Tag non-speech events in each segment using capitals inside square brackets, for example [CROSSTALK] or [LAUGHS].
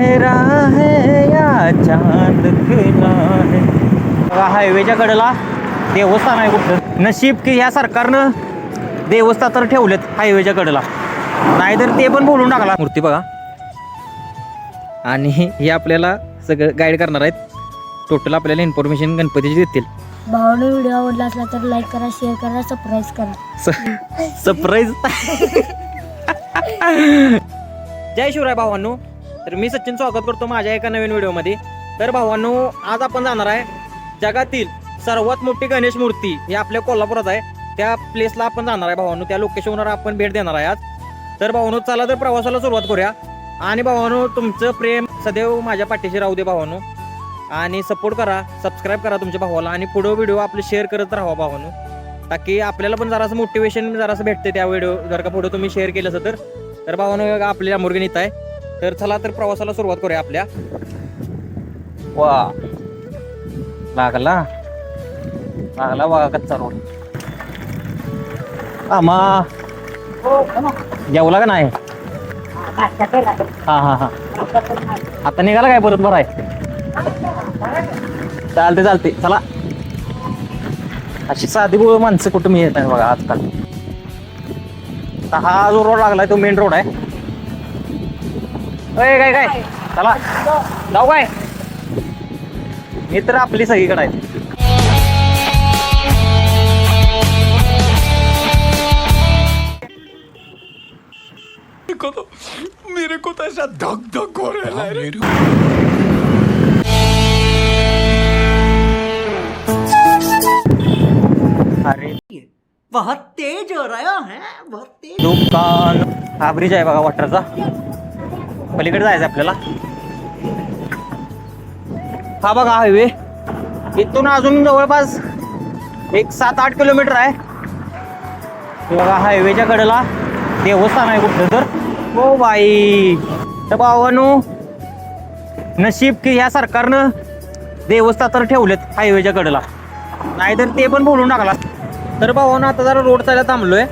चेहरा है या चांद खिला है? बघा, हायवेच्या कडेला देवस्थान आहे कुठलं? नशीब की ह्या सरकारनं देवस्थान तर ठेवलेत हायवेच्या कडेला. नाहीतर ते पण बोलून टाकला. मूर्ती बघा. आणि हे आपल्याला सगळं गाईड करणार आहेत. टोटल आपल्याला इन्फॉर्मेशन गणपतीची देतील. भावानं व्हिडिओ आवडला असला तर लाईक करा शेअर करा सबस्क्राईब करा. सरप्राईज [LAUGHS] [LAUGHS] जय शिवराय भावांनो. तर मी सचिन स्वागत करतो माझ्या एका नवीन व्हिडिओमध्ये. तर भावांनो आज आपण जाणार आहे जगातील सर्वात मोठी गणेश मूर्ती ही आपल्या कोल्हापुरात आहे. त्या प्लेसला आपण जाणार आहे भावांनो. त्या लोकेशनवर आपण भेट देणार आहे आज. तर भावानो चला तर प्रवासाला सुरुवात करूया. आणि भावानो तुमचं प्रेम सदैव माझ्या पाठीशी राहू दे भावांनो. आणि सपोर्ट करा सबस्क्राईब करा तुमच्या भावाला. आणि पुढे व्हिडिओ आपले शेअर करत राहा भावांनो. ताकी आपल्याला पण जरासं मोटिवेशन जरासं भेटते त्या व्हिडिओ जर का पुढे तुम्ही शेअर केलं असं तर. भावानो आपली अमोर्गन येत आहे. तर चला तर प्रवासाला सुरुवात करूया आपल्या. वा. लागला लागला वा कच्चा रोड. आमा जेवला का नाही हा? हा हा आता निघाला काय परत भराय आहे? चालते चालते चला. अशी साधी बोळ माणसं कुठं मी येत नाही बघा आजकाल. आता हा जो रोड लागलाय तो मेन रोड आहे. अय काय काय? चला. जाऊ काय? मित्र आपली सगळीकडे आहेत. को तो मेरे को तो ऐसा धक धक हो रहा है रे अरे. बहुत तेज हो रहा है बहुत तेज। दुकान हा ब्रिज आहे बघा वॉटरचा पलीकडे जायचं आपल्याला. हा बघा हायवे इथून अजून जवळपास एक सात आठ किलोमीटर आहे. बघा हायवेच्या कडेला देवस्थान आहे कुठलं तर. हो बाई. तर भावानो नशीब की ह्या सरकारनं देवस्था तर ठेवलेत हायवेच्या कडेला. नाहीतर ते पण बोलून टाकला. तर भावानं आता जरा रोड चालला थांबलोय.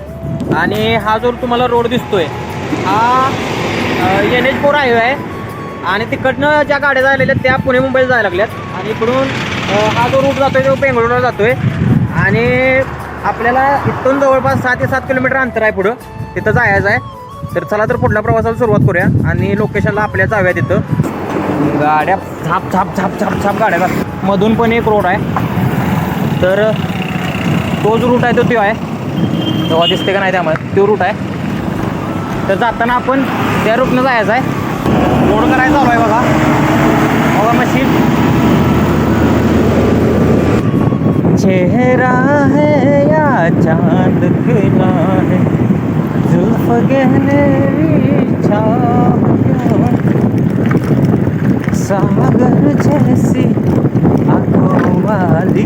आणि हा जो तुम्हाला रोड दिसतोय हा एन एच फोर हायवे आहे. आणि तिकडनं ज्या गाड्या जायला त्या पुणे मुंबईला जायला लागल्यात. आणि इकडून हा जो रूट जातोय तो बेंगळुरूला जातोय. आणि आपल्याला इथून जवळपास सहा ते सात किलोमीटर अंतर आहे पुढं. तिथं जायचं आहे. तर चला तर पुढल्या प्रवासाला सुरुवात करूया. आणि लोकेशनला आपल्या जाऊया तिथं. गाड्या झाप झाप झाप झाप झाप गाड्या मधून पण एक रोड आहे. तर तो जो रूट आहे तो तो आहे. तेव्हा दिसते का नाही त्यामध्ये तो रूट आहे. तर जाताना आपण त्या रूटनं जायचं आहे. लोड करायचं चालू आहे बघा. बघा मशीन चेहरा है या चांद खिला है जुल्फ गहने सागर जैसी आंखों वाली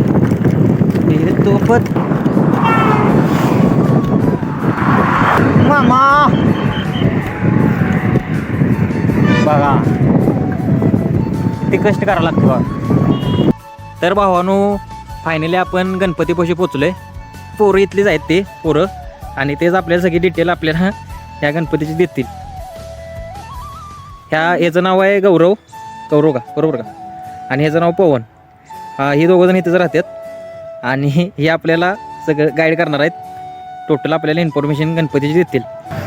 ये तो बत बघा. किती कष्ट करावं लागतं बघा. तर भावानो फायनली आपण गणपतीपाशी पोचलोय. पोरं इथलीच आहेत ते पोरं. आणि तेच आपल्याला सगळी डिटेल आपल्याला ह्या गणपतीची देतील. ह्या याचं नाव आहे गौरव. गौरव का? बरोबर का? आणि ह्याचं नाव पवन. हा हे दोघं जण इथेच राहतात. आणि हे आपल्याला सगळं गाईड करणार आहेत. टोटल आपल्याला इन्फॉर्मेशन गणपतीची देतील.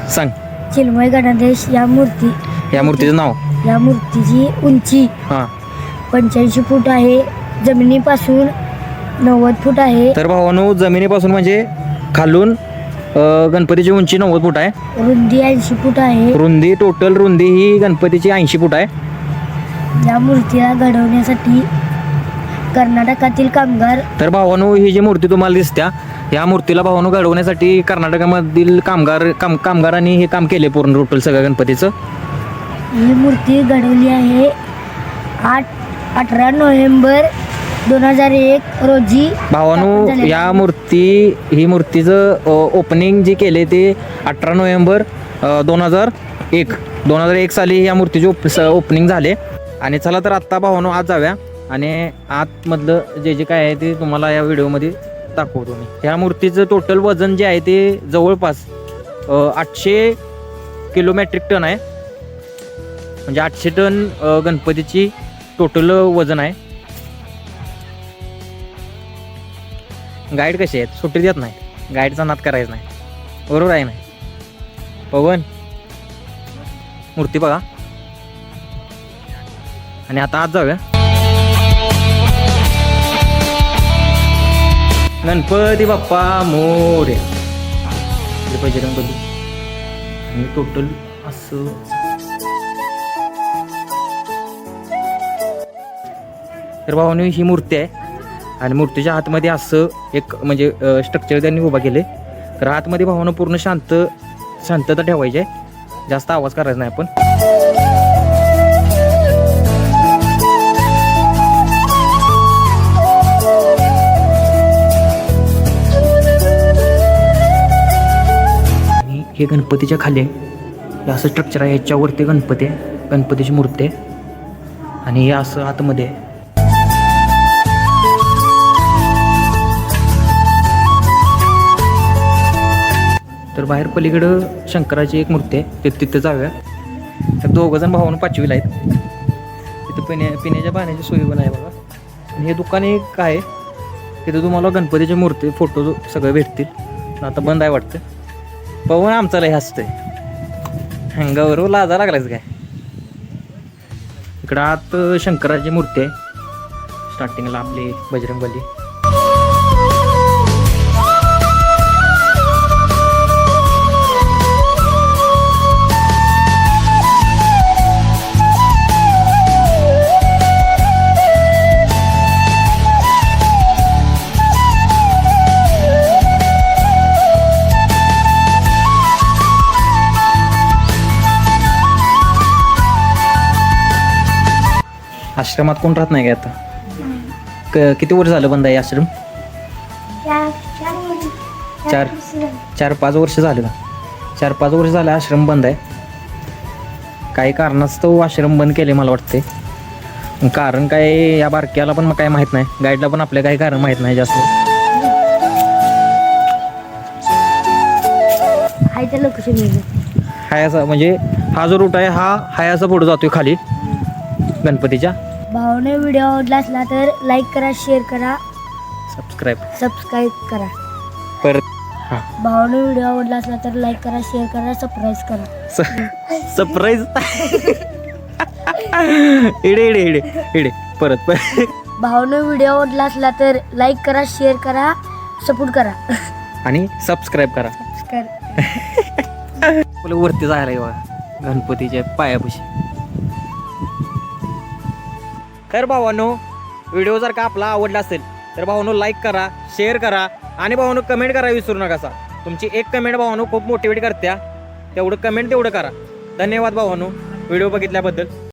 सांग. चिन्मय गणेश या मूर्ती या मूर्तीचं नाव? या मूर्तीची उंची हां. पंच्याऐंशी फूट आहे. जमिनीपासून नव्वद फूट आहे. तर भावानो जमिनीपासून म्हणजे खालून अं, गणपतीची उंची नव्वद फूट आहे. रुंदी ऐंशी फूट आहे. रुंदी टोटल रुंदी ही गणपतीची ऐंशी फूट आहे. या मूर्तीला घडवण्यासाठी कर्नाटकातील कामगार तर भावानो ही जी मूर्ती तुम्हाला दिसत्या या मूर्तीला भावानो घडवण्यासाठी कर्नाटकामधील कामगार काम कामगारांनी हे काम केले पूर्ण टोटल सगळं गणपतीचं. ही मूर्ती घडवली आहे. आठ अठरा नोव्हेंबर दोन हजार एक रोजी भावानो झालेली या आहे. मूर्ती ही मूर्तीचं ओपनिंग जे केले ते अठरा नोव्हेंबर दोन हजार एक. दोन हजार एक साली या मूर्तीचे ओप ओपनिंग झाले. आणि चला तर आत्ता भावानो आज जाव्या आणि आतमधलं जे जे काय आहे ते तुम्हाला या व्हिडिओमध्ये दाखवतो मी. ह्या मूर्तीचं टोटल वजन जे आहे ते जवळपास आठशे किलो मेट्रिक टन आहे. म्हणजे आठशे टन गणपतीची टोटल वजन आहे. गाईड कसे आहेत? सुट्टी देत नाही गाईडचा नाद करायचा नाही. बरोबर आहे नाही? पवन मूर्ती बघा. आणि आता आज जाऊया. गणपती बाप्पा मोरे पाहिजे बजरंग आणि टोटल असं तर भावानो ही मूर्ती आहे. आणि मूर्तीच्या आतमध्ये असं एक म्हणजे स्ट्रक्चर त्यांनी उभा केले तर आतमध्ये भावानं पूर्ण शांत शांतता ठेवायची आहे. जास्त आवाज करायचा नाही आपण. हे गणपतीच्या खाली आहे. हे असं स्ट्रक्चर आहे. याच्यावरती गणपती आहे. गणपतीची मूर्ती आहे. आणि हे असं आतमध्ये आहे. तर बाहेर पलीकडं शंकराची एक मूर्ती आहे. ते तिथं जाऊया. तर दोघं जण भावानं पाचवीला आहेत. तिथं पिण्या पिण्याच्या पाण्याची सोय पण आहे बघा. आणि हे दुकान एक आहे. तिथं तुम्हाला गणपतीच्या मूर्ती फोटो सगळे भेटतील. आता बंद आहे वाटतं. पवन आमचा लय हसतंय. हंगावर हो, लाजा लागलायच काय? इकडं आत शंकराची मूर्ती आहे. स्टार्टिंगला आपली बजरंगबली. आश्रमात कोण राहत नाही का आता? क- किती वर्ष झालं बंद आहे आश्रम? चार चार पाच वर्ष झाले ना. चार पाच वर्ष झाले आश्रम बंद आहे. काही कारणास्तव आश्रम बंद केले मला वाटते कारण काय या बारक्याला पण मग काय माहीत नाही. गाईडला पण आपल्या काही कारण माहीत नाही जास्त. त्या लोकेशन हाय असा म्हणजे हा जो रूट आहे हा हाय असा पुढे जातोय खाली. गणपतीच्या. भावने व्हिडिओ आवडला असला तर लाईक करा शेअर करा. सबस्क्राईब सबस्क्राईब करा. परत हां. भावने व्हिडिओ आवडला असला तर लाईक करा शेअर करा सबस्क्राईब करा. सरप्राईज इडे इडे इडे इडे. परत परत. भावने व्हिडिओ आवडला असला तर लाईक करा शेअर करा सपोर्ट करा. आणि सबस्क्राईब करा. सबस्क्राईब [LAUGHS] वरती जायला बघा. गणपतीच्या पायापाशी. तर भावानो व्हिडिओ जर का आपला आवडला असेल तर भावानो लाईक करा शेअर करा आणि भावानो कमेंट करा विसरू नका सा तुमची एक कमेंट भावानो खूप मोटिवेट करत्या. तेवढं कमेंट तेवढं करा. धन्यवाद भावानो. व्हिडिओ बघितल्याबद्दल.